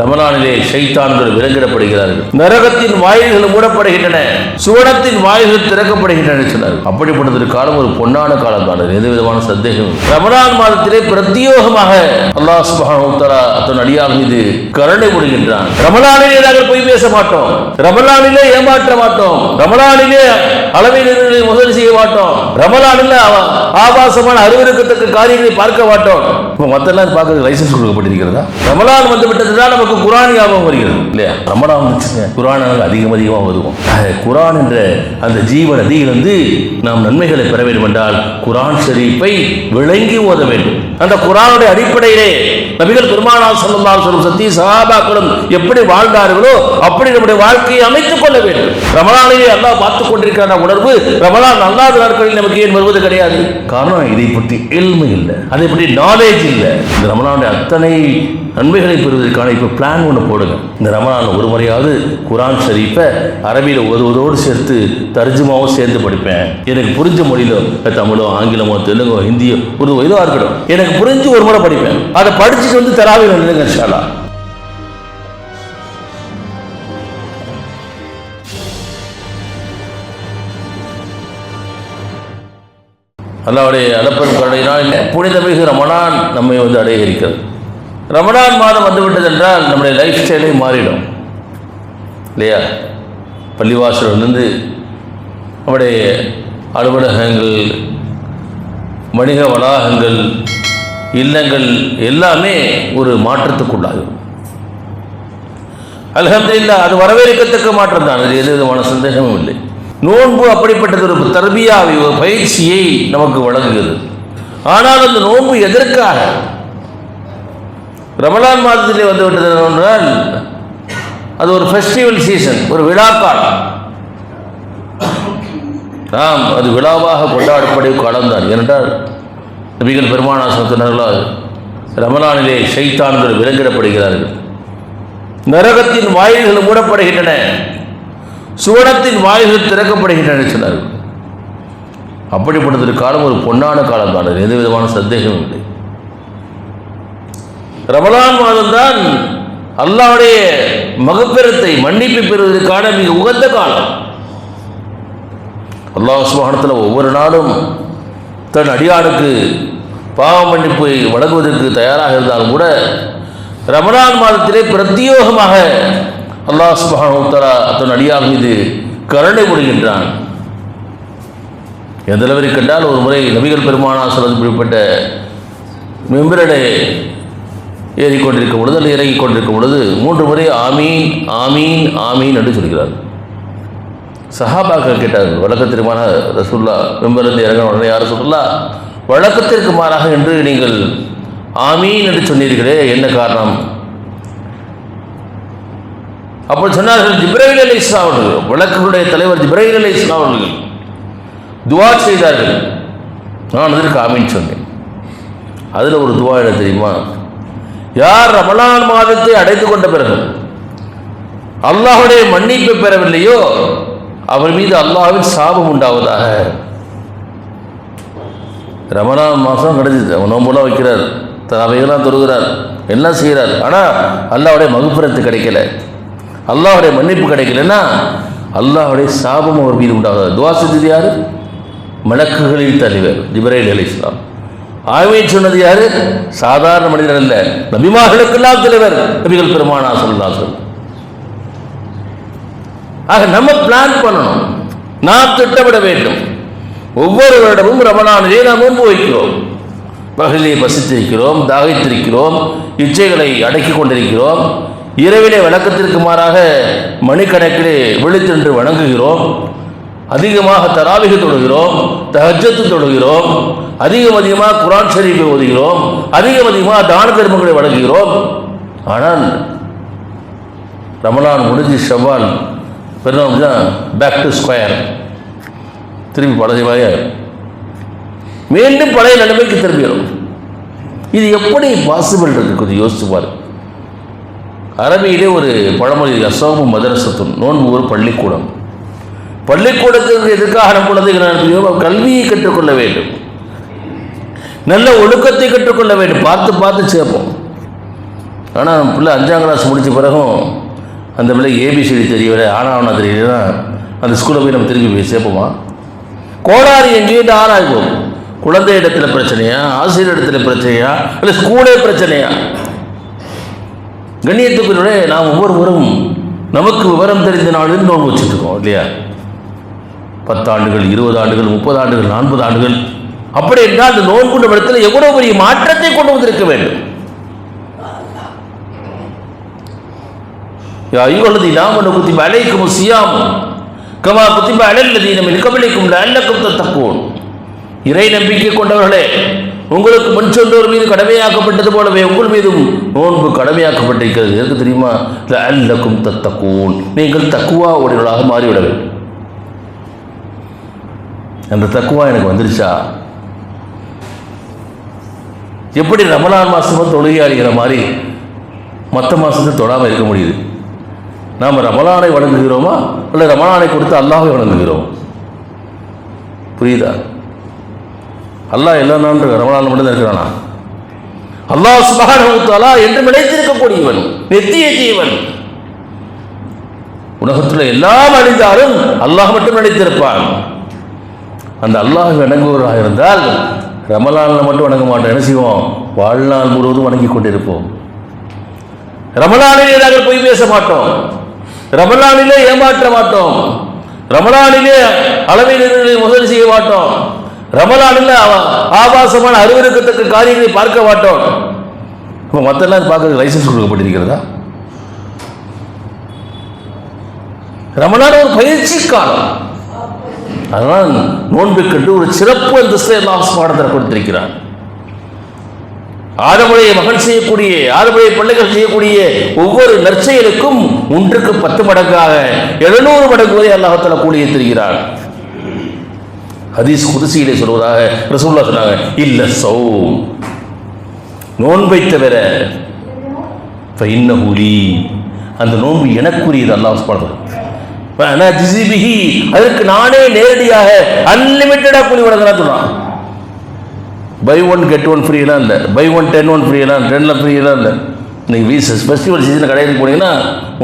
ரமலானிலே ஷைத்தான்கள் விலங்கிடப்படுகிறார்கள் நரகத்தின் வாயில்கள் மூடப்படுகின்றன. சுவனத்தின் வாயில்கள் திறக்கப்படுகின்றன சொன்னார் அப்படிப்பட்டதற்கு காலம் ஒரு பொன்னான காலம் தான் எந்த விதமான சந்தேகம் இல்லை. ரமலான் மாதத்திலே பிரத்யோகமாக அல்லாஹ் சுப்ஹானஹு அத்தன் தன் அடியார் மீது கருணை புரிகின்றான். ரமலானிலே நாங்கள் போய் பேச மாட்டோம். ரமலானிலே ஏமாற்ற மாட்டோம். ரமலானிலே அளவில் முதல் செய்ய மாட்டோம். ரமலானில் ஆபாசமான அறிவிருக்கத்தக்க காரியங்களை பார்க்க மாட்டோம். இப்போ மற்றெல்லாம் பார்க்கறது லைசன்ஸ் கொடுக்கப்பட்டிருக்கிறதா? ரமலான் வந்து விட்டதுதான் நமக்கு குரான் ஞாபகம் வருகிறது. இல்லையா? ரமணா வந்துச்சுங்க. குரான் அதிகம் அதிகமாக வருவோம். குரான் என்ற அந்த ஜீவ நதியிலிருந்து நாம் நன்மைகளை பெற வேண்டும் என்றால் குரான் ஷரீஃபை விளங்கி ஓத வேண்டும். அந்த குரானுடைய அடிப்படையிலே நபிகள் பெருமானார் சொல்லலாம் சொல்லும் சத்திய சகாபாக்களும் எப்படி வாழ்ந்தார்களோ அப்படி நம்முடைய வாழ்க்கையை அமைத்துக் கொள்ள வேண்டும். ரமலானிலே அல்லாஹ் பார்த்து கொண்டிருக்கிற உணர்வு ரமலான் அல்லாத நாட்களில் நமக்கு ஏன் வருவது கிடையாது? காரணம் இதை பற்றி எளிமை இல்லை. அதை பற்றி நாலேஜ் இல்லை. இந்த ரமலானுடைய அத்தனை நன்மைகளை பெறுவதற்கான இப்போ பிளான் ஒன்று போடுங்க. இந்த ரமலான் ஒரு முறையாவது குரான் ஷரீஃபை அரபியில் ஒருவரோடு சேர்த்து தர்ஜுமாவும் சேர்ந்து படிப்பேன். எனக்கு புரிஞ்ச மொழியிலோ தமிழோ ஆங்கிலமோ தெலுங்கோ ஹிந்தியோ ஒரு ஏதோ இருக்கட்டும். எனக்கு எனக்கு புரிஞ்சு ஒரு முறை படிப்பேன். அதை படிச்சுட்டு வந்து தராவில் நினைங்க ஷாலா அல்லாவுடைய அளப்பெரும் கருணையினால் புனிதமிகு ரமணான் நம்மை வந்து அடைய இருக்கிறது ரமணான் மாதம் வந்துவிட்டது என்றால் நம்முடைய லைஃப் ஸ்டைலே மாறிடும். இல்லையா? பள்ளிவாசலிருந்து நம்முடைய அலுவலகங்கள் வணிக வளாகங்கள் இல்லங்கள் எல்லாமே ஒரு மாற்றத்துக்குள்ளாகும். இல்லா அது வரவேற்கத்தக்க மாற்றம் தான் அது எது விதமான சந்தேகமும் இல்லை. நோன்பு அப்படிப்பட்டது ஒரு தர்பியாவை ஒரு பயிற்சியை நமக்கு வழங்குகிறது. ஆனால் அந்த நோன்பு எதற்காக? ரமலான் மாதத்திலே வந்து விட்டது என்றால் அது ஒரு ஃபெஸ்டிவல் சீசன் ஒரு விழாக்காலம். ஆம் அது விழாவாக கொண்டாடும்படி காலம் தான் ஏனென்றால் நபிகள் பெருமானா சொன்னார்களா ரமலானிலே சைத்தான்கள் விலங்கிடப்படுகிறார்கள் நரகத்தின் வாயில்கள் மூடப்படுகின்றன. சுவனத்தின் வாயில்கள் திறக்கப்படுகின்றன சொன்னார்கள். அப்படிப்பட்டதற்கு காலம் ஒரு பொன்னான காலம் தான் எந்த விதமான சந்தேகமும் இல்லை. ரமலான் மாதம்தான் அல்லாவுடைய மகப்பெருத்தை மன்னிப்பு பெறுவதற்கான மிக உகந்த காலம். அல்லாஹ் சுபானத்தில் ஒவ்வொரு நாளும் தன் அடியானுக்கு பாவ மன்னிப்பை வழங்குவதற்கு தயாராக இருந்தாலும் கூட ரமணான் மாதத்திலே பிரத்யோகமாக அல்லாஹ் சுபானோத்தரா தன் அடியார் மீது கருணை புரிகின்றான். எந்த அளவிற்கு கண்டால் ஒரு முறை நபிகள் பெருமானா சொல்வது குறிப்பிட்ட மெம்பரடை ஏறிக்கொண்டிருக்கும் பொழுது அல்லது இறங்கிக் கொண்டிருக்கும் பொழுது மூன்று முறை ஆமீன் ஆமீன் ஆமீன் என்று சொல்கிறார் சஹாபாக்கள் கேட்டார்கள் வழக்கத்திற்கு மாறாக ரசூல்லா மெம்பரிலிருந்து இறங்கின உடனே யார் சொல்லா வழக்கத்திற்கு மாறாக என்று நீங்கள் ஆமீன் என்று சொன்னீர்களே என்ன காரணம்? அப்போ சொன்னார்கள் ஜிப்ரஹில் அலி இஸ்லாம் அவர்கள் வழக்குடைய தலைவர் ஜிப்ரஹில் அலி இஸ்லாம் அவர்கள் துவா செய்தார்கள். நான் அதற்கு ஆமீன் சொன்னேன். அதில் ஒரு துவா என்ன தெரியுமா? யார் ரமலான் மாதத்தை அடைந்து கொண்ட பிறகு அல்லாஹுடைய மன்னிப்பு பெறவில்லையோ? அவர் மீது அல்லாவின் சாபம் உண்டாவதாக. ரமணா மாதம் கிடைச்சிது நோம்புலாம் வைக்கிறார். தவையெல்லாம் தொழுகிறார். எல்லாம் செய்கிறார்? ஆனால் அல்லாவுடைய மகுப்புறத்து கிடைக்கல. அல்லாவுடைய மன்னிப்பு கிடைக்கலன்னா அல்லாவுடைய சாபம் அவர் மீது உண்டாகாது. துவா செஞ்சது யார்? மலக்குகளின் தலைவர் ஜிப்ரைல் அலி இஸ்லாம் ஆய்வை சொன்னது யாரு? சாதாரண மனிதர் அல்ல. நபிமார்களுக்கெல்லாம் தலைவர். நபிகள் பெருமானா சொல்லு ஆக நம்ம பிளான் பண்ணணும். நாம் திட்டமிட வேண்டும். ஒவ்வொரு வருடமும் ரமணானிலே நாம் முன்பு வைக்கிறோம். பகலிலே பசித்திருக்கிறோம் தாகித்திருக்கிறோம் இச்சைகளை அடக்கி கொண்டிருக்கிறோம் இரவிலே வழக்கத்திற்கு மாறாக மணிக்கணக்கிலே விழித்தென்று வணங்குகிறோம் அதிகமாக தராவிக தொழுகிறோம் தஹஜத்து தொழுகிறோம் அதிகம் அதிகமாக குரான் ஷரீஃபை ஓதுகிறோம் அதிகம் அதிகமாக தான தர்மங்களை வழங்குகிறோம். ஆனால் ரமலான் முடிஞ்சு ஷவ்வால் பெருநாள் தான் பேக் டு ஸ்கொயர் திரும்பி பழைய மீண்டும் பழைய நிலைமைக்கு திரும்பிடும் இது எப்படி பாசிபிள் இருக்கு? கொஞ்சம் யோசிச்சு பாரு. அரபியிலே ஒரு பழமொழி அசோமு மதரசத்தும் நோன்பு ஒரு பள்ளிக்கூடம். பள்ளிக்கூடத்திற்கு எதுக்காக நம் குழந்தைகள் அனுப்புகிறோம் கல்வியை கற்றுக்கொள்ள வேண்டும். நல்ல ஒழுக்கத்தை கற்றுக்கொள்ள வேண்டும். பார்த்து பார்த்து சேர்ப்போம். ஆனால் பிள்ளை அஞ்சாம் கிளாஸ் முடித்த பிறகும் அந்த பிள்ளை ஏபிசிடி தெரியவில்லை ஆனாவனா தெரியலன்னா அந்த ஸ்கூலில் போய் நம்ம திரும்பி போய் சேர்ப்போமா? கோளாறு எங்கேயும் ஆராய்வோம் குழந்தை இடத்துல பிரச்சனையா? ஆசிரியர் இடத்துல பிரச்சனையா? இல்லை ஸ்கூலே பிரச்சனையா? கண்ணியத்துக்குள்ளே நாம் ஒவ்வொருவரும் நமக்கு விவரம் தெரிந்த நாளில் நோன்பு வச்சுருக்கோம் இல்லையா? பத்தாண்டுகள் இருபது ஆண்டுகள் முப்பது ஆண்டுகள் நாற்பது ஆண்டுகள். அப்படி என்றால் அந்த நோன்பு இடத்துல எவ்வளோ பெரிய மாற்றத்தை கொண்டு வந்திருக்க வேண்டும்? யா ஐயுல்லதீன ஆமனு குத்திப அலைக்கும் சியாம். கமா குத்திப அலல்லதீன மின் கபலிக்கும் லஅல்லக்கும் தத்தக்கூன் இறை நம்பிக்கை கொண்டவர்களே உங்களுக்கு முன் சென்றோர் மீது கடமையாக்கப்பட்டது போலவே உங்கள் மீதும் நோன்பு கடமையாக்கப்பட்டிருக்கிறது. எதுக்கு தெரியுமா? அல்லக்கும் தத்தக்கூன் நீங்கள் தக்குவா உடையவர்களாக மாறிவிட வேண்டும். அந்த தக்குவா எனக்கு வந்துருச்சா? எப்படி ரமலான் மாதமும் தொழுகையாளிகிற மாதிரி மற்ற மாதத்தை தொடாமல் இருக்க முடியுது? நாம் ரமலானை வணங்குகிறோமா? இல்லை ரமலானை கொடுத்து அல்லாஹை வணங்குகிறோம். புரியுதா? அல்லாஹ் எல்லா நாளும் ரமலான் மட்டும் இருக்கிறானா? அல்லாஹ் சுபகானா என்று நினைத்திருக்கக்கூடியவன் நெத்திய ஜீவன் உலகத்தில் எல்லாம் அழிந்தாலும் அல்லாஹ் மட்டும் நினைத்திருப்பான். அந்த அல்லாஹ் வணங்குவராக இருந்தால் ரமலானில் மட்டும் வணங்க மாட்டோம் என்ன செய்வோம்? வாழ்நாள் முழுவதும் வணங்கி கொண்டிருப்போம். ரமலானிலே நாங்கள் போய் பேச மாட்டோம். ரமலானிலே ஏமாற்ற மாட்டோம். ரமலானிலே அளவில் முதல் செய்ய மாட்டோம். ரமலானில் ஆபாசமான அறிவிருக்கத்தக்க காரியங்களை பார்க்க மாட்டோம். இப்போ மற்றெல்லாம் பார்க்கறதுக்கு லைசன்ஸ் கொடுக்கப்பட்டிருக்கிறதா? ரமலான் ஒரு பயிற்சி காலம். அதனால் நோன்பு கண்டு ஒரு சிறப்பு அந்தஸ்தை அல்லாஹ் பாடத்தில் கொடுத்திருக்கிறான். ஆதமுடைய மகன் செய்யக்கூடிய ஆதமுடைய பிள்ளைகள் செய்யக்கூடிய ஒவ்வொரு நற்செயலுக்கும் ஒன்றுக்கு பத்து மடங்காக எழுநூறு மடங்கு வரை அல்லாஹத்தால கூலியை தருகிறார் ஹதீஸ் குதிசியிலே சொல்வதாக ரசூல்லா சொன்னாங்க இல்ல சௌ நோன்பை தவிர இன்னகுலி அந்த நோன்பு எனக்குரியது அல்லாஹ் சொல்றது அதற்கு நானே நேரடியாக அன்லிமிட்டடாக கூலி வழங்குறான்னு சொல்றான் பை ஒன் கெட் ஒன் ஃப்ரீலாம் இல்லை. பை ஒன் டென் ஒன் ஃப்ரீலாம் டென்னில் ஃப்ரீலாம் இல்லை. நீங்கள் வீஸ் ஃபெஸ்டிவல் சீசன் கடையில் போனீங்கன்னா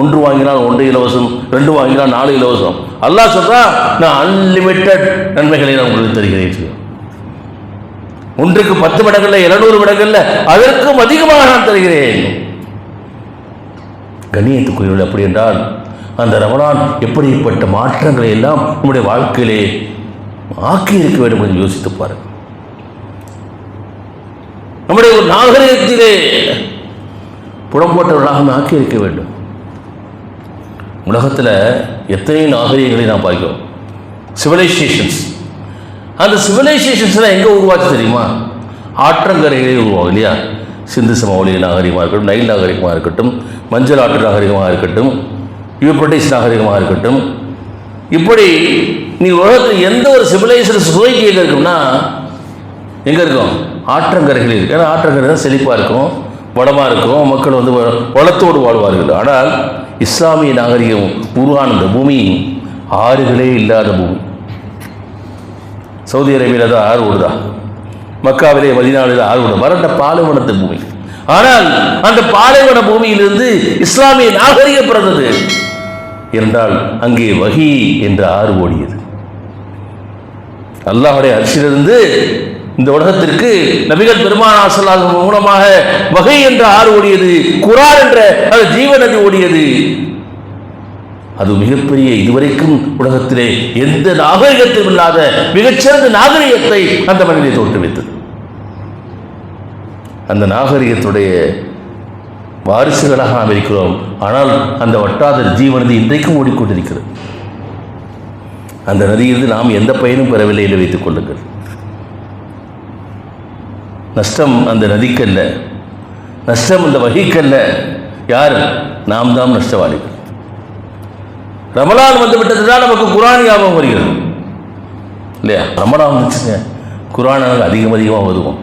ஒன்று வாங்கினால் ஒன்று இலவசம் ரெண்டு வாங்கினால் நாலு இலவசம். அல்லாஹ் சொல்கிறா நான் அன்லிமிட்டெட் நன்மைகளை நான் உங்களுக்கு தருகிறேன் ஒன்றுக்கு பத்து மடங்கள்ல இருநூறு மடங்கள்ல அதற்கும் அதிகமாக நான் தருகிறேன். கண்ணியத்துக்குரியவர்கள் அப்படி என்றால் அந்த ரமணான் எப்படிப்பட்ட மாற்றங்களை எல்லாம் நம்முடைய வாழ்க்கையிலே ஆக்கி இருக்க வேண்டும் என்று யோசித்து பாருங்கள். நம்முடைய ஒரு நாகரிகத்திலே புடம்போட்டவர்களாக நாம் ஆக்கி இருக்க வேண்டும். உலகத்தில் எத்தனை நாகரிகங்களை நாம் பார்க்கிறோம். சிவிலைசேஷன்ஸ் அந்த சிவிலைசேஷன்ஸ்லாம் எங்கே உருவாச்சு தெரியுமா? ஆற்றங்கரைகளே உருவாகும் இல்லையா? சிந்து சமவெளி நாகரிகமாக இருக்கட்டும் நைல் நாகரிகமாக இருக்கட்டும் மஞ்சள் ஆற்று நாகரிகமாக இருக்கட்டும் யூப்ரட்டிஸ் நாகரிகமாக இருக்கட்டும். இப்படி நீ உலகத்தில் எந்த ஒரு சிவிலைசேஷன் சொசைட்டி எங்கே இருக்கும்னா எங்கே இருக்கும்? ஆற்றங்கரைகளில் இருக்குது ஏன்னா ஆற்றங்கரை தான் செழிப்பாக இருக்கும் வளமாக இருக்கும் மக்கள் வந்து வளத்தோடு வாழ்வார்கள். ஆனால் இஸ்லாமிய நாகரிகம் உருவான இந்த பூமி ஆறுகளே இல்லாத பூமி. சவுதி அரேபியாவில் தான் ஆறு ஓடுதா? மக்காவிலே மதினாவிலே ஆறு ஓடுதா? வறண்ட பாலைவனத்து பூமி. ஆனால் அந்த பாலைவன பூமியிலிருந்து இஸ்லாமிய நாகரிகம் பிறந்தது. என்றால் அங்கே வகி என்று ஆறு ஓடியது. அல்லாஹுடைய அரிசியிலிருந்து இந்த உலகத்திற்கு நபிகள் பெருமானார் ஸல்லல்லாஹு மூலமாக வகை என்ற ஆறு ஓடியது குரான் என்ற அது ஜீவ நதி ஓடியது. அது மிகப்பெரிய இதுவரைக்கும் உலகத்திலே எந்த நாகரிகத்தையும் இல்லாத மிகச்சிறந்த நாகரிகத்தை அந்த மனிதனை தோற்றுவித்தது. அந்த நாகரிகத்துடைய வாரிசுகளாக நாம் இருக்கிறோம் ஆனால் அந்த வட்டாத ஜீவனது இன்றைக்கும் ஓடிக்கொண்டிருக்கிறது. அந்த நதியிலிருந்து நாம் எந்த பயனும் பெறவில்லை என்று வைத்துக் கொள்ளுங்கள். நஷ்டம் அந்த நதிக்கல்ல. நஷ்டம் அந்த வகிக்கல்ல. யார்? நாம் தான் நஷ்டவாளிகள். ரமலான் வந்து விட்டதுதான் நமக்கு குரான் ஞாபகம் வருகிறது. இல்லையா? ரமலான் வந்துச்சுங்க. குரான் அதிகம் அதிகமாக வருவோம்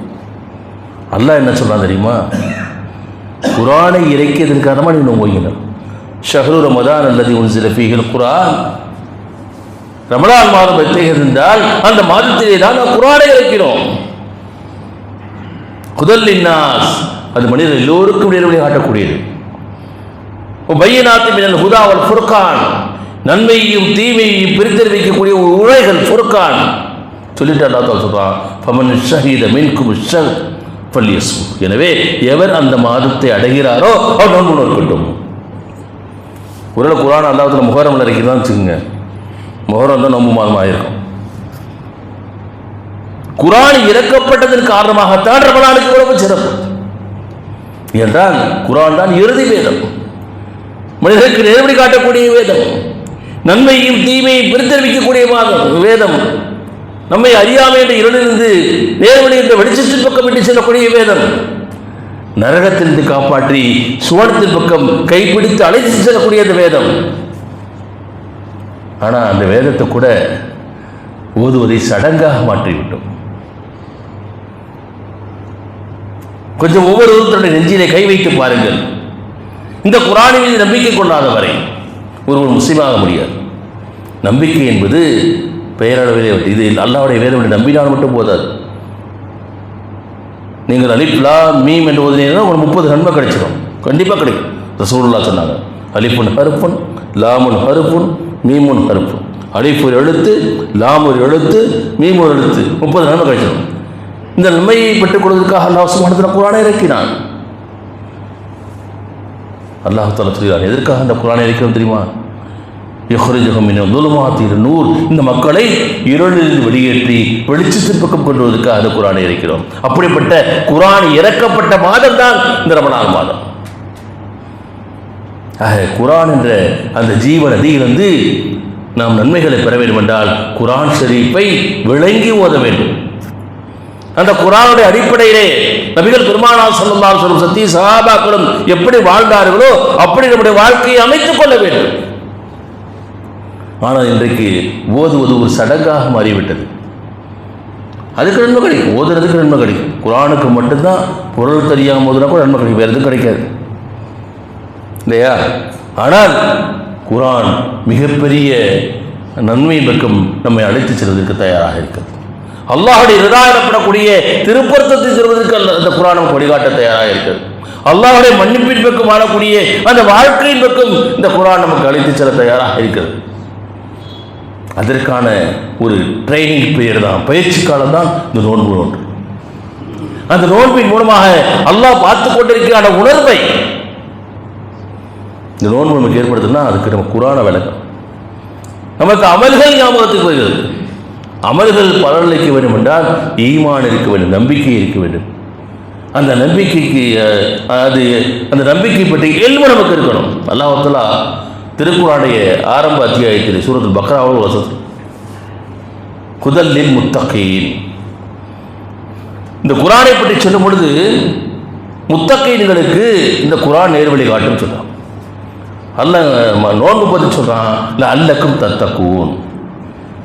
அல்லாஹ் என்ன சொல்கிறான் தெரியுமா? குரானை இறக்கியதன் காரணமாக நீங்கள் ஓய்கினர் ஷஹரு ரமதான் அல்லது உன் சில ஃபீகள் குரான். ரமலான் மாதம் எத்தகைய இருந்தால் அந்த மாதத்திலே தான் குரானை இறக்கிறோம். குதல்லின்னாஸ் அது மனிதர் எல்லோருக்கும் நேர்வழி காட்டக்கூடியது. பையனாத்தி மினல் ஹுதாவல் ஃபுர்கான். நன்மையையும் தீமையையும் பிரித்தறிவிக்கக்கூடிய ஒரு உரைகள் ஃபுர்கான். சொல்லிட்டு அல்லா தால் சொல்றான் ஃபமன் ஷஹீத மின்கும் ஷஹ் ஃபல்யஸ்மு எனவே எவர் அந்த மாதத்தை அடைகிறாரோ அவர் நோன்பு நோக்கட்டும். ஒருவேளை குரான் அல்லாஹ்வுல முகரம் இருக்கிறதான் வச்சுக்கோங்க. முகரம் தான் நோன்பு மாதம் ஆயிருக்கும் குரான் இறக்கப்பட்டதன் காரணமாகத்தான் ரமலானுக்கு இவ்வளவு சிறப்பு. என்றால் குரான் தான் இறுதி வேதம். மனிதனுக்கு நேர்வழி காட்டக்கூடிய வேதம். நன்மையும் தீமையும் பிரித்தறிவிக்கக்கூடிய வேதம். நம்மை அறியாமை என்ற இருளிலிருந்து நேர்வழி என்ற வெளிச்சத்தின் பக்கம் விட்டு செல்லக்கூடிய வேதம். நரகத்திலிருந்து காப்பாற்றி சுவனத்தின் பக்கம் கைப்பிடித்து அழைத்து செல்லக்கூடிய அந்த வேதம். ஆனால் அந்த வேதத்தை கூட ஓதுவதை சடங்காக மாற்றிவிட்டோம். கொஞ்சம் ஒவ்வொரு தன்னுடைய நெஞ்சிலே கை வைத்து பாருங்கள். இந்த குரானின் மீது நம்பிக்கை கொள்ளாத வரை ஒருவர் முஸ்லீமாக முடியாது. நம்பிக்கை என்பது பெயரளவிலே இது அல்லாவுடைய வேதம் நம்பினால் மட்டும் போதாது. நீங்கள் அலிப்லா மீம் என்று ஓதினீங்கன்னா ஒரு முப்பது நன்மை கிடைச்சிடும் கண்டிப்பாக கிடைக்கும். ரசூல்லா சொன்னாங்க அலிப்புன் ஹருப்புன் லாமுன் ஹருப்புன் மீமுன் ஹருப்புன் அலிப்பு ஒரு எழுத்து லாம் ஒரு எழுத்து மீம் ஒரு எழுத்து. முப்பது நன்மை கிடைச்சிடும் இந்த நன்மையை பெற்றுக் கொள்வதற்காக அல்லாஹ் சுமானத்தில் குரானை இறக்கினான். அல்லாஹ் தாலா சொல்கிறான் எதற்காக அந்த குரானை இறக்கிறோம் தெரியுமா? யுஹ்ரிஜுஹும் மின் துலுமாத்தில் நூர். இந்த மக்களை இருளில் வெளியேற்றி வெளிச்சத்தின் பக்கம் கொண்டு வருவதற்காக அந்த குரானை இறக்கிறோம். அப்படிப்பட்ட குரான் இறக்கப்பட்ட மாதம் தான் இந்த ரமணான் மாதம். ஆக குரான் என்ற அந்த ஜீவ நதியிலிருந்து நாம் நன்மைகளை பெற வேண்டும் என்றால் குரான் ஷரீஃபை விளங்கி ஓத வேண்டும். அந்த குரானுடைய அடிப்படையிலே நபிகள் பெருமானார் சொல்லலாம் சொல்லும் சத்தி சகாபாக்களும் எப்படி வாழ்ந்தார்களோ அப்படி நம்முடைய வாழ்க்கையை அமைத்துக் கொள்ள வேண்டும். ஆனால் இன்றைக்கு ஓதுவது ஒரு சடங்காக மாறிவிட்டது. அதுக்கு நன்மை கிடைக்கும். ஓதுறதுக்கு நன்மை கிடைக்கும். குரானுக்கு மட்டும்தான் பொருள் தெரியாமல் ஓதுனா கூட நன்மை கிடைக்கும். வேறு எதுவும் கிடைக்காது. இல்லையா? ஆனால் குரான் மிகப்பெரிய நன்மை பக்கம் நம்மை அழைத்து செல்வதற்கு தயாராக இருக்கிறது. அல்லாஹுடைய ஹிருதாயப்படக்கூடிய திருப்பொருத்தத்தை செல்வதற்கு அல்ல- அந்த குரானம் வழிகாட்ட தயாராக இருக்கிறது. அல்லாஹுடைய மன்னிப்பின் பக்கம் வாழக்கூடிய அந்த வாழ்க்கையின் பக்கம் இந்த குரான் நமக்கு அழைத்து செல்ல தயாராக இருக்கிறது. அதற்கான ஒரு ட்ரைனிங் பீரியட் தான். பயிற்சி காலம் தான் இந்த நோன்பு நோன்று அந்த நோன்பின் மூலமாக அல்லாஹ் பார்த்து கொண்டிருக்கிற உணர்வை. இந்த நோன்பு நமக்கு ஏற்படுத்துனா அதுக்கு நம்ம குரான விளக்கம். நமக்கு அமல்கள் ஞாபகத்துக்கு வருகிறது. அமல்கள் பலனளிக்க வேண்டும் என்றால் ஈமான் இருக்க வேண்டும் நம்பிக்கை இருக்க வேண்டும். அந்த நம்பிக்கைக்கு அது அந்த நம்பிக்கை பற்றி எல்மு நமக்கு இருக்கணும். அல்லாஹலா திருக்குறானுடைய ஆரம்ப அத்தியாயத்தில் சூரத்தில் பக்ராவோடு வசதி குதல்லின் முத்தகையின் இந்த குரானை பற்றி சொல்லும் பொழுது முத்தகைன்களுக்கு இந்த குரான் நேர்வழி காட்டும் சொல்கிறான் அல்ல நோன்பு பற்றி சொல்கிறான் இல்லை அல்லக்கும் தத்தக்குவோம்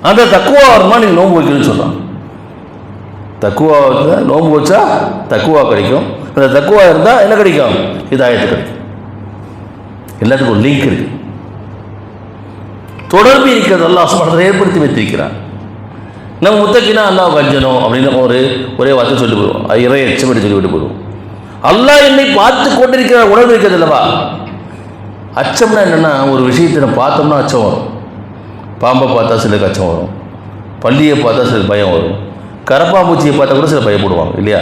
அந்த தக்குவா வருமா நீங்கள் நோன்பு வைக்கணும்னு சொல்கிறான் தக்குவா வச்சா நோன்பு வச்சா தக்குவா கிடைக்கும். அந்த தக்குவா இருந்தால் என்ன கிடைக்கும்? இதாயத்து கிடைக்கும். எல்லாத்துக்கும் ஒரு லிங்க் இருக்கு. தொடர்பு இருக்கிறது அல்லாஹ் சுப்ஹானஹு ஏற்படுத்தி வைத்திருக்கிறான். நம்ம முத்தக்கினா அல்லாஹ் கஞ்சனம் அப்படின்னு ஒரு ஒரே வார்த்தை சொல்லி போடுவோம் அது இறை சொல்லி சொல்லிவிட்டு போடுவோம் அல்லாஹ் என்னை பார்த்து கொண்டிருக்கிற உணர்வு இருக்கிறது அல்லவா? அச்சம்னா என்னென்னா ஒரு விஷயத்தை நம்ம பார்த்தோம்னா அச்சம் வரும். பாம்பை பார்த்தா சில கச்சம் வரும். பள்ளியை பார்த்தா சில பயம் வரும். கரப்பாம்பூச்சியை பார்த்தா கூட சில பயப்படுவாங்க இல்லையா?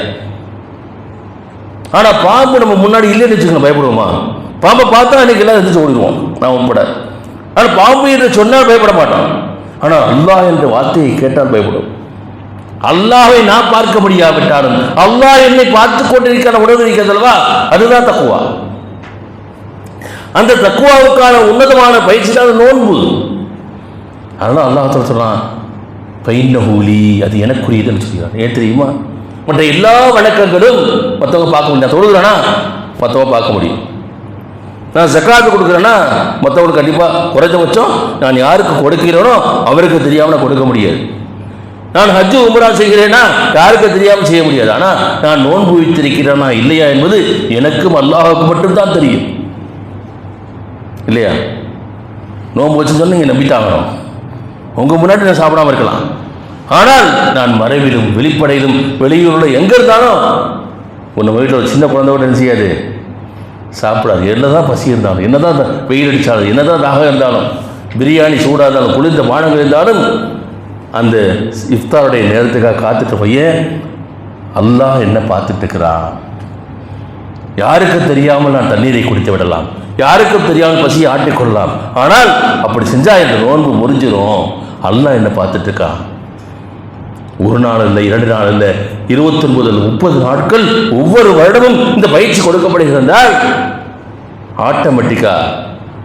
ஆனால் பாம்பு நம்ம முன்னாடி இல்லைன்னு வச்சுக்கணும் பயப்படுவோமா? பாம்பை பார்த்தா அன்றைக்கி எல்லாம் எந்திரிச்சு ஓடிடுவோம் நான் உட்பட ஆனால் பாம்பு என்று சொன்னால் பயப்பட மாட்டோம் ஆனால் அல்லாஹ் என்ற வார்த்தையை கேட்டால் பயப்படும். அல்லாவை நான் பார்க்க முடியாவிட்டாலும் அல்லாஹ் என்னை பார்த்து கொண்டிருக்கிற உணர்வு இருக்கிறதல்வா அதுதான் தக்குவா. அந்த தக்குவாவுக்கான உன்னதமான பயிற்சி தான் நோன்பு. அதனால் அல்லாஹத்தில் சொல்கிறான் பைன்னஹூலி அது எனக்குரியதுன்னு சொல்கிறான் ஏன் தெரியுமா? மற்ற எல்லா வணக்கங்களும் மற்றவங்க பார்க்க முடியும் நான் தொழுகிறேன்னா மற்றவங்க பார்க்க முடியும். நான் ஜக்காத்து கொடுக்குறேன்னா மற்றவங்களுக்கு கண்டிப்பாக குறைஞ்சபட்சம் நான் யாருக்கு கொடுக்கிறேனோ அவருக்கு தெரியாமல் கொடுக்க முடியாது. நான் ஹஜ்ஜு உமரா செய்கிறேன்னா யாருக்கு தெரியாமல் செய்ய முடியாது. ஆனால் நான் நோன்பு வைத்திருக்கிறேனா இல்லையா என்பது எனக்கும் அல்லாஹுக்கு மட்டும்தான் தெரியும். இல்லையா? நோன்பு வச்சு சொன்னீங்க நீங்கள் நம்பித்தாகணும் உங்கள் முன்னாடி நான் சாப்பிடாம இருக்கலாம். ஆனால் நான் மறைவிலும் வெளிப்படையிலும் வெளியூரில் எங்கே இருந்தாலும் உன்னை வீட்டில் ஒரு சின்ன குழந்தை கூட என்ன செய்யாது? சாப்பிடாது. என்னதான் பசி இருந்தாலும் என்னதான் தான் வெயில் அடித்தாலும் என்னதான் தாகம் இருந்தாலும் பிரியாணி சூடாக இருந்தாலும் குளிர்ந்த பானங்கள் இருந்தாலும் அந்த இஃப்தாருடைய நேரத்துக்காக காத்துட்டு போய் அல்லாஹ் என்ன பார்த்துட்டு இருக்கிறான் யாருக்கும் தெரியாமல் நான் தண்ணீரை குடித்து விடலாம். யாருக்கும் தெரியாமல் பசியை ஆட்டிக்கொள்ளலாம். ஆனால் அப்படி செஞ்சால் இந்த நோன்பு முறிஞ்சிரும். அல்லாஹ் என்னை பார்த்துட்டு இருக்கான் ஒரு நாள் இல்லை இரண்டு நாள் இல்லை இருபத்தொன்பது முப்பது நாட்கள் ஒவ்வொரு வருடமும் இந்த பயிற்சி கொடுக்கப்படுகிறதால் ஆட்டோமேட்டிக்கா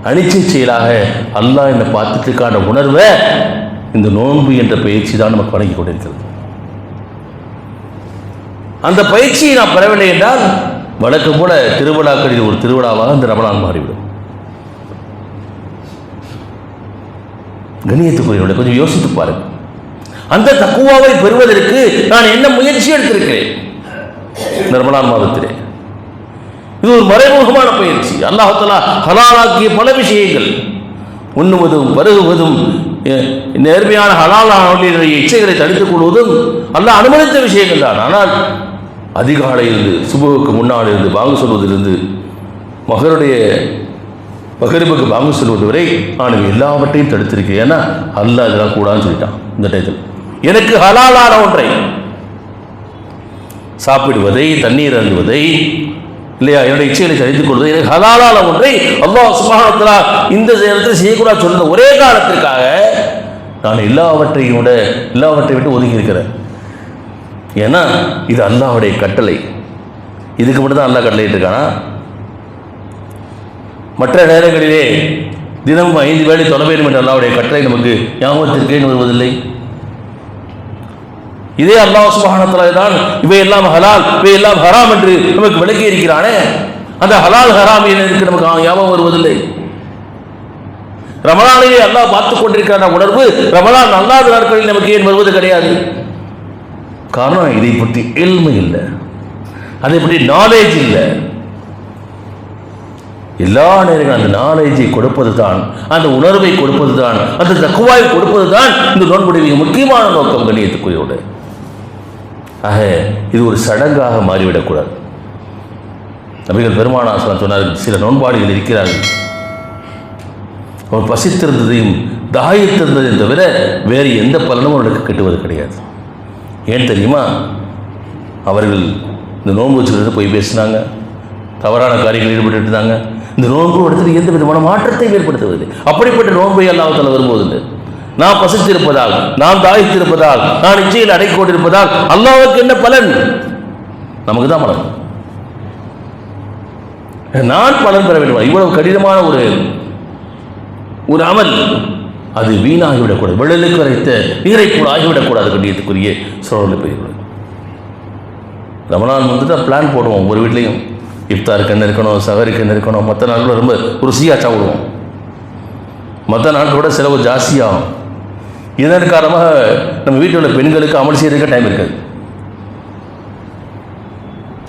அனிச்சை செயலாக அல்லாஹ் என்னை பார்த்துட்டு இருக்கான உணர்வை இந்த நோன்பு என்ற பயிற்சி தான் நமக்கு வழங்கி கொண்டிருக்கிறது. அந்த பயிற்சியை நான் பெறவில்லை என்றால் வழக்கம் போல திருவிழாக்களில் ஒரு திருவிழாவாக இந்த ரமலான் மாறிவிடும். கணியத்துக்குரியவர்களை கொஞ்சம் யோசித்து பாருங்க அந்த தக்குவாவை பெறுவதற்கு நான் என்ன முயற்சி எடுத்திருக்கிறேன்? நிர்மலான் மாதத்திலே. இது ஒரு மறைமுகமான பயிற்சி அல்லாஹலா ஹலாலாக்கிய பல விஷயங்கள். உண்ணுவதும் பருகுவதும் நேர்மையான ஹலாலான இச்சைகளை தடுத்துக் கொள்வதும் அல்ல அனுமதித்த விஷயங்கள் தான். ஆனால் அதிகாலையிலிருந்து சுபுவுக்கு முன்னால் இருந்து வாங்க சொல்வதிலிருந்து மகருடைய மகரிபுக்கு பாங்கு சொல்வது வரை நான் எல்லாவற்றையும் தடுத்திருக்கேன் ஏன்னா அல்ல இதெல்லாம் கூடான்னு சொல்லிட்டான் இந்த டயத்தில். எனக்கு ஹலாலான ஒன்றை. சாப்பிடுவதை தண்ணீர் அருந்துவதை இல்லையா? என்னுடைய இச்சைகளை சரித்துக் கொள்வதை எனக்கு ஹலாலான ஒன்றை அல்லாஹ் சுபஹானஹு இந்த நேரத்தில் செய்யக்கூடாது சொன்ன ஒரே காரணத்திற்காக நான் எல்லாவற்றையும் விட எல்லாவற்றை விட்டு ஒதுங்கி இருக்கிறேன் ஏன்னா இது அல்லாஹ்வுடைய கட்டளை. இதுக்கு மட்டும் தான் அல்லாஹ் கட்டளை இருக்கானா மற்ற நேரங்களிலே தினமும் ஐந்து வேலை தொலை வேண்டும் என்ற அல்லாவுடைய கட்டளை நமக்கு ஞாபகத்திற்கே வருவதில்லை? இதே அல்லாஹ் சுபஹானஹு தான் இவையெல்லாம் ஹலால் இவையெல்லாம் ஹராம் என்று நமக்கு விளக்கி இருக்கிறானே. அந்த ஹலால் ஹராம் என்று நமக்கு ஞாபகம் வருவதில்லை. ரமலானிலே அல்லாஹ் பார்த்து கொண்டிருக்கிற உணர்வு ரமலான் அல்லாத நாட்களில் நமக்கு ஏன் வருவது கிடையாது? காரணம் இதை பற்றி எளிமை இல்லை. அதை பற்றி நாலேஜ் இல்லை. எல்லா நேரங்களும் அந்த நாலேஜை கொடுப்பது தான் அந்த உணர்வை கொடுப்பது தான் அந்த தக்குவாய் கொடுப்பது தான் இந்த நோன்புடைய முக்கியமான நோக்கம் கண்ணியத்துக்குரியோடு ஆக இது ஒரு சடங்காக மாறிவிடக்கூடாது. நபிகள் பெருமானாசனம் சொன்னார் சில நோன்பாடுகள் இருக்கிறார்கள். அவர் பசித்திருந்ததையும் தாயத்திருந்ததையும் தவிர வேறு எந்த பலனும் அவர்களுக்கு கிட்டுவது கிடையாது. ஏன் தெரியுமா? அவர்கள் இந்த நோன்பு வச்சுருந்து போய் பேசினாங்க தவறான காரியங்களில் ஈடுபட்டு இருந்தாங்க இந்த நோன்பு இடத்துல எந்த விதமான மாற்றத்தை ஏற்படுத்துவதில்லை. அப்படிப்பட்ட நோன்பை அல்லாஹால வரும்போது நான் பசித்திருப்பதால் நான் தாய்த்திருப்பதால் நான் இச்சையில் அடக்கி அல்லாவுக்கு என்ன பலன்? நமக்கு தான் பலன். நான் பலன் பெற வேண்டும் இவ்வளவு கடினமான ஒரு ஒரு அமல். அது வீணாகிவிடக்கூடாது. விழலுக்கு வரைத்த நீரை கூட ஆகிவிடக்கூடாது கண்டியத்துக்குரிய சூழலில் போய்விடும் ரமணான் வந்துட்டு பிளான் போடுவோம் ஒரு வீட்லேயும். இஃப்தாருக்கு என்ன இருக்கணும் சகருக்கு என்ன இருக்கணும் மற்ற நாட்கள் ரொம்ப ருசியாக சாப்பிடுவோம். மற்ற நாட்களோட செலவு ஜாஸ்தியாகும். இதன் காரணமாக நம்ம வீட்டில் உள்ள பெண்களுக்கு அமல் செய்யறதுக்கு டைம் இருக்காது.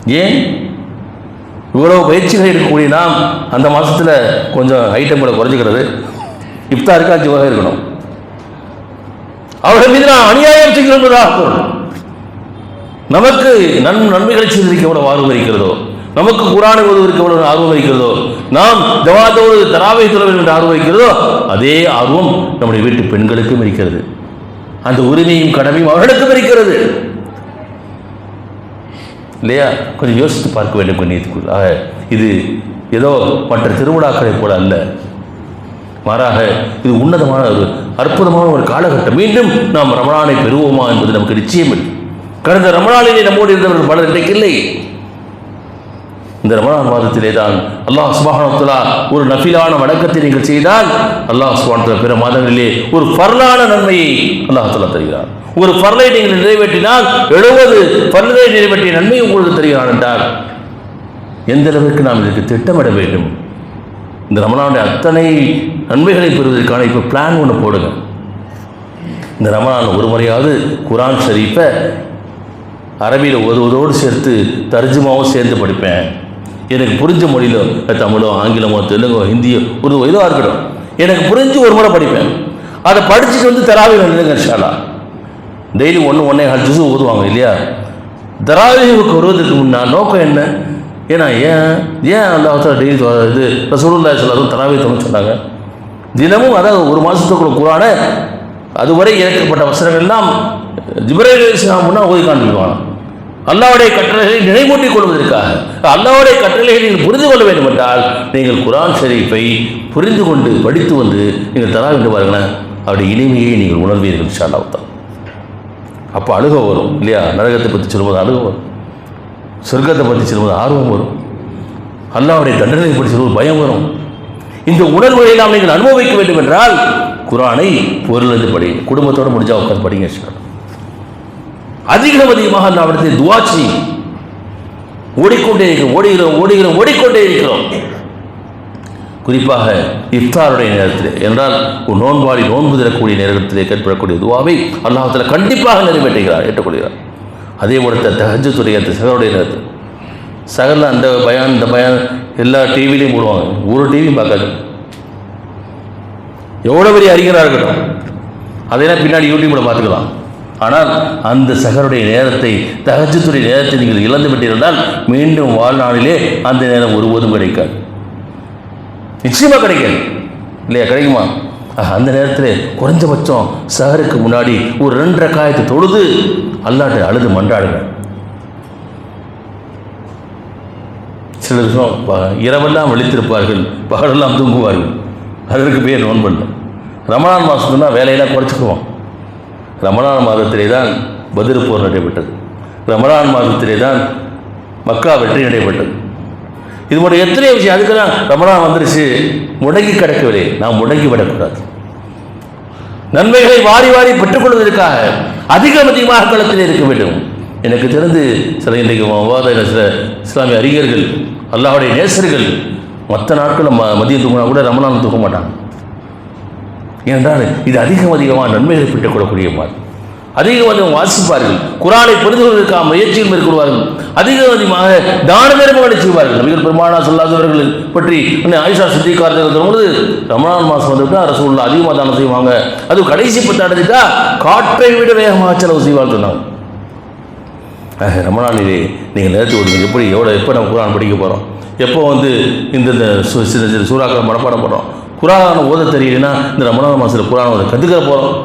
ஏன்? இவ்வளவு பயிற்சிகள் இருக்கக்கூடிய நாம் அந்த மாதத்தில் கொஞ்சம் ஐட்டங்களை குறைஞ்சிக்கிறது. இஃப்தாருக்கு அஞ்சு வகை இருக்கணும். அவர்கள் மீது நான் அநியாயம் செய்கிறோம் நமக்கு நன் நன்மைகளை செய்திருக்க எவ்வளோ வாழ்வு இருக்கிறதோ நமக்கு குரானை ஓதுவதற்கு எவ்வளவு ஆர்வம் இருக்கிறதோ நாம் ஜவாத்தோடு தராவை சொல்ல வேண்டும் என்று ஆர்வம் இருக்கிறதோ அதே ஆர்வம் நம்முடைய வீட்டு பெண்களுக்கும் இருக்கிறது. அந்த உரிமையும் கடமையும் அவர்களுக்கும் இருக்கிறது. இல்லையா? கொஞ்சம் யோசித்து பார்க்க வேண்டும் கண்ணியத்துக்குள். ஆக இது ஏதோ மற்ற திருவிழாக்களை போல அல்ல. மாறாக இது உன்னதமான ஒரு அற்புதமான ஒரு காலகட்டம். மீண்டும் நாம் ரமணானை பெறுவோமா என்பது நமக்கு நிச்சயம் இல்லை கடந்த ரமணானிலே நம்மோடு இருந்தவர்கள் பலர் இன்றைக்கு இல்லை இந்த ரமணான் மாதத்திலே தான் அல்லாஹ் சுபானத்துலா ஒரு நஃபிலான வணக்கத்தை நீங்கள் செய்தால் அல்லாஹ் சுபானத்துல பிற மாதங்களிலே ஒரு பரலான நன்மையை அல்லாஹ் தருகிறார் ஒரு ஃபர்லை நீங்கள் நிறைவேற்றினால் எழுபது ஃபர்லை நிறைவேற்றிய நன்மை உங்களுக்கு தருகிறான் என்றார். எந்த அளவிற்கு நாம் இதற்கு திட்டமிட வேண்டும்? இந்த ரமணானுடைய அத்தனை நன்மைகளை பெறுவதற்கான இப்போ பிளான் ஒன்று போடுங்க. இந்த ரமணான் ஒரு முறையாவது குரான் ஷரீஃபை அரபியில் ஓதுவதோடு சேர்த்து தர்ஜுமாவும் சேர்ந்து படிப்பேன். எனக்கு புரிஞ்ச மொழியில் தமிழோ ஆங்கிலமோ தெலுங்கோ ஹிந்தியோ உருதோ ஏதோ இருக்கட்டும். எனக்கு புரிஞ்சு ஒரு முறை படிப்பேன். அதை படிச்சுட்டு வந்து தராவி நின்றுங்க ஷாலா டெய்லி ஒன்று ஒன்றே கால் ஜூஸ் ஊதுவாங்க இல்லையா? தராவிக்கு வருவதற்கு முன்னால் நோக்கம் என்ன? ஏன்னா ஏன் ஏன் அல்லாஹ் டெய்லி இது ரசூலுல்லாஹி சொல்லாதும் தராவி தொண்ணு சொன்னாங்க? தினமும் அதாவது ஒரு மாதத்துக்குள்ள குரான அதுவரை இறக்கப்பட்ட வசனங்கள் எல்லாம் ஜிப்ரேல் இஸ்லாம் ஓதி காண்பிப்பாங்க. அல்லாவுடைய கட்டளைகளை நினைவூட்டிக் கொள்வதற்காக. அல்லாவுடைய கட்டளைகளை நீங்கள் புரிந்து கொள்ள வேண்டும் என்றால் நீங்கள் குரான் ஷெரீஃபை புரிந்து கொண்டு படித்து வந்து நீங்கள் தரா என்று பாருங்களேன். அவருடைய இனிமையை நீங்கள் உணர்வீர்கள் இன்ஷா அப்போ அழுக வரும் இல்லையா? நரகத்தை பற்றி சொல்லும்போது அழுக வரும். சொர்க்கத்தை பற்றி சொல்லும்போது ஆர்வம் வரும். அல்லாவுடைய தண்டனை பற்றி சொல்லும்போது பயம் வரும். இந்த உணர்வுகளை நாம் நீங்கள் அனுபவிக்க வேண்டும் என்றால் குரானை பொருளது படிங்க குடும்பத்தோடு முடிஞ்சால் உட்காந்து படிங்க இன்ஷா அதிகம் அதிகமாக அல்லாவிடத்தை துவா செய்யும். ஓடிக்கொண்டே இருக்கிறோம் ஓடுகிறோம் ஓடுகிறோம் ஓடிக்கொண்டே இருக்கிறோம். குறிப்பாக இஃப்தாருடைய நேரத்தில் என்றால் ஒரு நோன்பாடி நோன்பு தரக்கூடிய நேரத்தில் கேட்படக்கூடிய துவாவை அல்லாஹத்தில் கண்டிப்பாக நிறைவேற்றுகிறார் ஏற்றுக்கொள்கிறார். அதே போல தஹஜத்துடைய சகருடைய நேரத்தில். சகரில் அந்த பயான் இந்த பயான் எல்லா டிவிலையும் போடுவாங்க. ஒரு டிவியும் பார்க்காது. எவ்வளோ பெரிய அறிஞராக இருக்கட்டும். அதெல்லாம் பின்னாடி யூடியூப்பில் பார்த்துக்கலாம். ஆனால் அந்த சகருடைய நேரத்தை தகஜத்துடைய நேரத்தை நீங்கள் இழந்து விட்டிருந்தால் மீண்டும் வாழ்நாளிலே அந்த நேரம் ஒருபோதும் கிடைக்காது. நிச்சயமாக கிடைக்காது. இல்லையா? கிடைக்குமா? ஆஹ், அந்த நேரத்தில் குறைஞ்சபட்சம் சகருக்கு முன்னாடி ஒரு ரெண்டரை காயத்தை தொழுது அல்லாட்ட அழுது மன்றாடுங்க. சில சொ- இரவெல்லாம் விழித்திருப்பார்கள் பகலெல்லாம் தூங்குவார்கள். அதற்கு பேர் நோன்பல்ல ரமணான் மாதத்துனா வேலையெல்லாம் குறைச்சிக்குவோம் ரமணான் மாதத்திலே தான் பதில் போர் நடைபெற்றது. ரமணான் மாதத்திலே தான் மக்கா வெற்றி நடைபெற்றது. இது மட்டும் எத்தனை விஷயம் அதுக்கெல்லாம் தான் ரமணான் வந்துருச்சு. முடங்கி கிடக்கவில்லை. நாம் முடங்கி விடக்கூடாது நன்மைகளை வாரி வாரி பெற்றுக்கொள்வதற்காக அதிகம் அதிகமாக களத்தில் இருக்க வேண்டும். எனக்கு தெரிந்து சில இன்றைக்கு சில இஸ்லாமிய அறிஞர்கள் அல்லாஹுடைய நேசர்கள் மற்ற நாட்களும் ம- மதியம் தூங்கினா கூட ரமணான் தூக்க மாட்டாங்க. ஏனென்றால் இது அதிகம் அதிகமாக நன்மைகளை பெற்றுக்கொள்ளக்கூடிய மாதிரி அதிகம் அதிகம் வாசிப்பார்கள். குரானை புரிந்து கொள்வதற்காக முயற்சியில் மேற்கொள்வார்கள். அதிக அதிகமாக தான தர்மங்களை செய்வார்கள். நபிகள் பெருமானா சொல்லாதவர்கள் பற்றி இன்னும் ஆயிஷா சித்திகாரத்தில் இருக்கும்போது ரமணான் மாதம் வந்துவிட்டா உள்ள அதிகமாக தானம் செய்வாங்க. அது கடைசி பத்து அடைஞ்சிட்டா காற்றை விட வேகமாக செலவு செய்வார்கள் சொன்னாங்க. ஆக, ரமணானிலே நீங்கள் நேரத்தை ஒரு எப்படி எவ்வளோ எப்போ நம்ம குரான் படிக்க போகிறோம் எப்போ வந்து இந்த இந்த சு- சூறாக்களை மனப்பாடம் பண்ணுறோம் குரான ஓத தெரியலனா இந்த ரமணா மாதத்தில் குரான் ஓத கற்றுக்க போகிறோம்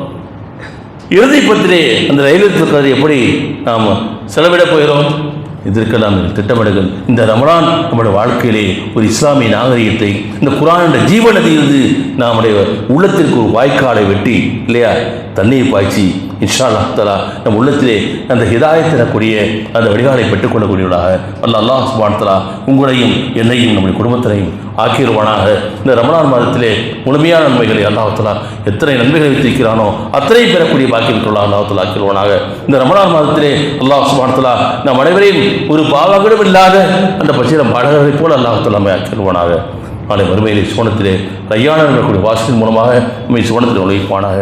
இறுதி பத்திலே அந்த ரயில்வே கதை எப்படி நாம் செலவிட போகிறோம்? இதற்கெல்லாம் நீங்கள் திட்டமிடுங்கள். இந்த ரமலான் நம்முடைய வாழ்க்கையிலே ஒரு இஸ்லாமிய நாகரிகத்தை இந்த குரான் என்ற ஜீவ நம்முடைய உள்ளத்திற்கு ஒரு வாய்க்காலை வெட்டி இல்லையா? தண்ணீர் பாய்ச்சி இன்ஷா அல்லாஹ் நம் உள்ளத்திலே அந்த ஹிதாயத் தரக்கூடிய அந்த வடிகாலை பெற்றுக்கொள்ளக்கூடியவர்களாக அல்ல அல்லாஹ் சுப்ஹானஹு தலா உங்களையும் என்னையும் நம்முடைய குடும்பத்தினையும் ஆக்கிடுவானாக. இந்த ரமணான் மாதத்திலே முழுமையான நன்மைகளை அல்லாஹ் எத்தனை நன்மைகளை வைத்திருக்கிறானோ அத்தனை பெறக்கூடிய பாக்கியம் அல்லாஹ் தஆலா ஆக்கிடுவானாக. இந்த ரமணான் மாதத்திலே அல்லாஹ் சுப்ஹானஹு தலா நம் அனைவரையும் ஒரு பாவங்களும் இல்லாத அந்த பச்சிரம் பாடகர்களைப் போல அல்லாஹ் தஆலா ஆக்கிடுவானாக. நாளை மறுமையிலே சுவனத்திலே ரையான கூடிய வாசலின் மூலமாக நம்மை சோனத்தில் நுழைப்பானாக.